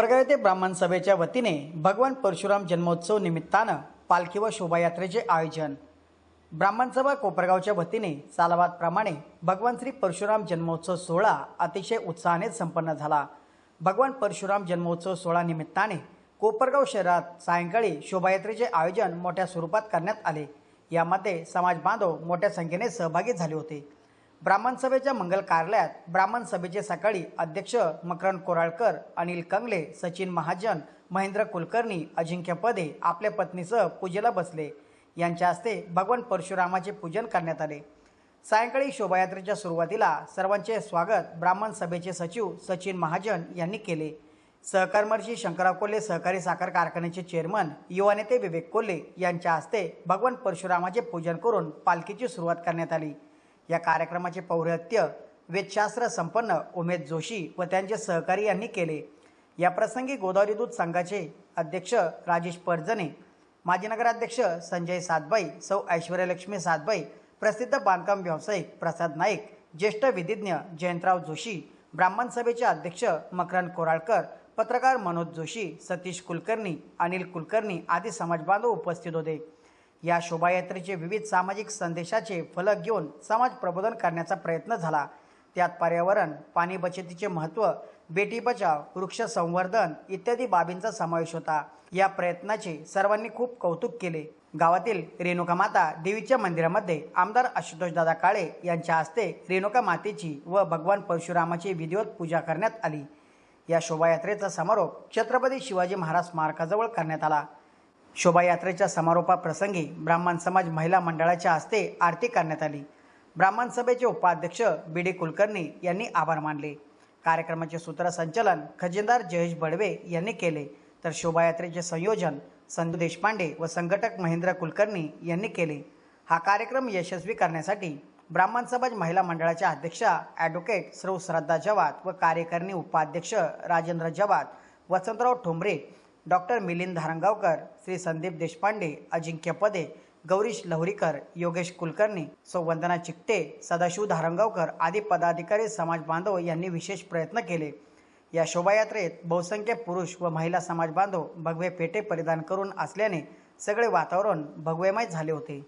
कोपरगाव येथे ब्राह्मण सभेच्या वतीने भगवान परशुराम जन्मोत्सव निमित्तानं पालखी व शोभायात्रेचे आयोजन. ब्राह्मण सभा कोपरगावच्या वतीने सालाबादप्रमाणे भगवान श्री परशुराम जन्मोत्सव सोहळा अतिशय उत्साहाने संपन्न झाला. भगवान परशुराम जन्मोत्सव सोहळा निमित्ताने कोपरगाव शहरात सायंकाळी शोभायात्रेचे आयोजन मोठ्या स्वरूपात करण्यात आले. यामध्ये समाज बांधव मोठ्या संख्येने सहभागी झाले होते. ब्राह्मण सभेच्या मंगल कार्यालयात ब्राह्मण सभेचे सकाळी अध्यक्ष मकरंद कोराळकर अनिल कंगले सचिन महाजन महेंद्र कुलकर्णी अजिंक्य पदे आपल्या पत्नीसह पूजेला बसले. यांच्या हस्ते भगवान परशुरामाचे पूजन करण्यात आले. सायंकाळी शोभायात्रेच्या सुरुवातीला सर्वांचे स्वागत ब्राह्मण सभेचे सचिव सचिन महाजन यांनी केले. सहकारमर्षी शंकरराव कोल्हे सहकारी साखर कारखान्याचे चेअरमन युवा नेते विवेक कोल्हे यांच्या हस्ते भगवान परशुरामाचे पूजन करून पालखीची सुरुवात करण्यात आली. या कार्यक्रमाचे पौरहत्य वेदशास्त्र संपन्न उमेद जोशी व त्यांचे सहकारी यांनी केले. या प्रसंगी गोदावरी दूध संघाचे अध्यक्ष राजेश परजने माजी नगराध्यक्ष संजय सातबाई सौ ऐश्वर्यलक्ष्मी सातबाई प्रसिद्ध बांधकाम व्यावसायिक प्रसाद नाईक ज्येष्ठ विधिज्ञ जयंतराव जोशी ब्राह्मण सभेचे अध्यक्ष मकरंद कोराळकर पत्रकार मनोज जोशी सतीश कुलकर्णी अनिल कुलकर्णी आदी समाजबांधव उपस्थित होते. या शोभायात्रेचे विविध सामाजिक संदेशाचे फलक घेऊन समाज प्रबोधन करण्याचा प्रयत्न झाला. त्यात पर्यावरण पाणी बचतीचे महत्त्व बेटी बचाव वृक्ष संवर्धन इत्यादी बाबींचा समावेश होता. या प्रयत्नाचे सर्वांनी खूप कौतुक केले. गावातील रेणुका माता देवीच्या मंदिरामध्ये आमदार आशुतोष दादा काळे यांच्या हस्ते रेणुका मातेची व भगवान परशुरामाची विधिवत पूजा करण्यात आली. या शोभायात्रेचा समारोप छत्रपती शिवाजी महाराज स्मारकाजवळ करण्यात आला. शोभायात्रेच्या समारोपाप्रसंगी ब्राह्मण समाज महिला मंडळाच्या हस्ते आरती करण्यात आली. ब्राह्मण सभेचे उपाध्यक्ष बी डी कुलकर्णी यांनी आभार मानले. कार्यक्रमाचे सूत्रसंचलन खजिनदार जयेश बडवे यांनी केले. तर शोभायात्रेचे संयोजन संजू देशपांडे व संघटक महेंद्र कुलकर्णी यांनी केले. हा कार्यक्रम यशस्वी करण्यासाठी ब्राह्मण समाज महिला मंडळाच्या अध्यक्षा ॲडव्होकेट श्रौ श्रद्धा जवाद व कार्यकारिणी उपाध्यक्ष राजेंद्र जवाद वसंतराव ठोंबरे डॉक्टर मिलिंद धारंगावकर श्री संदीप देशपांडे अजिंक्य पदे गौरीश लहरीकर योगेश कुलकर्णी सौ वंदना चिकटे सदाशिव धारणगावकर आदी पदाधिकारी समाज बांधव यांनी विशेष प्रयत्न केले. या शोभायात्रेत बहुसंख्य पुरुष व महिला समाज बांधव भगवे पेटे परिधान करून असल्याने सगळे वातावरण भगवेमय झाले होते.